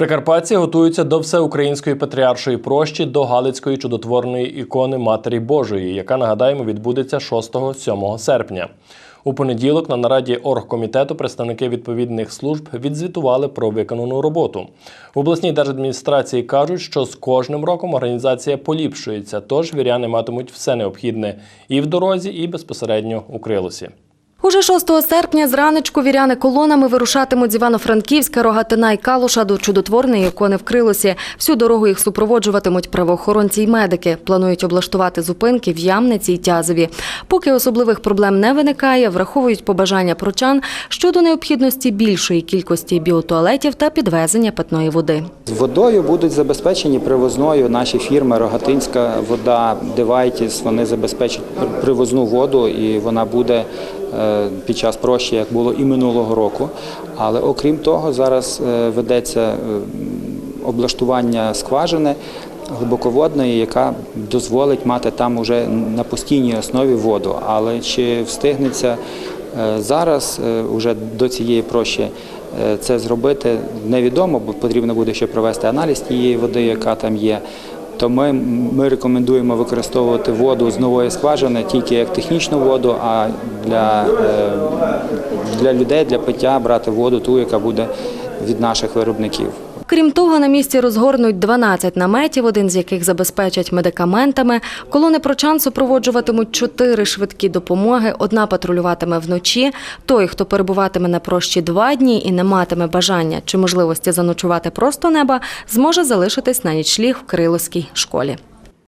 Прикарпатці готуються до всеукраїнської патріаршої прощі до Галицької чудотворної ікони Матері Божої, яка нагадаємо відбудеться 6-7 серпня. У понеділок на нараді оргкомітету представники відповідних служб відзвітували про виконану роботу. В обласній держадміністрації кажуть, що з кожним роком організація поліпшується, тож віряни матимуть все необхідне і в дорозі, і безпосередньо у Крилосі. Уже 6 серпня зранечку віряни колонами вирушатимуть з Івано-Франківська, Рогатина і Калуша до чудотворної ікони в Крилосі. Всю дорогу їх супроводжуватимуть правоохоронці й медики. Планують облаштувати зупинки в Ямниці й Тязові. Поки особливих проблем не виникає, враховують побажання прочан щодо необхідності більшої кількості біотуалетів та підвезення питної води. Водою будуть забезпечені привозною наші фірми Рогатинська вода, Девайтіс. Вони забезпечать привозну воду і вона буде під час прощі, як було і минулого року. Але окрім того, зараз е, ведеться е, облаштування скважини глибоководної, яка дозволить мати там уже на постійній основі воду. Але чи встигнеться е, зараз, е, уже до цієї прощі, е, це зробити невідомо, бо потрібно буде ще провести аналіз тієї води, яка там є. То ми, ми рекомендуємо використовувати воду з нової скважини тільки як технічну воду, а для, е, для людей, для пиття брати воду ту, яка буде від наших виробників. Крім того, на місці розгорнуть 12 наметів, один з яких забезпечать медикаментами. Колони прочан супроводжуватимуть чотири швидкі допомоги. Одна патрулюватиме вночі. Той, хто перебуватиме на прощі два дні і не матиме бажання чи можливості заночувати просто неба, зможе залишитись на нічліг в Криловській школі.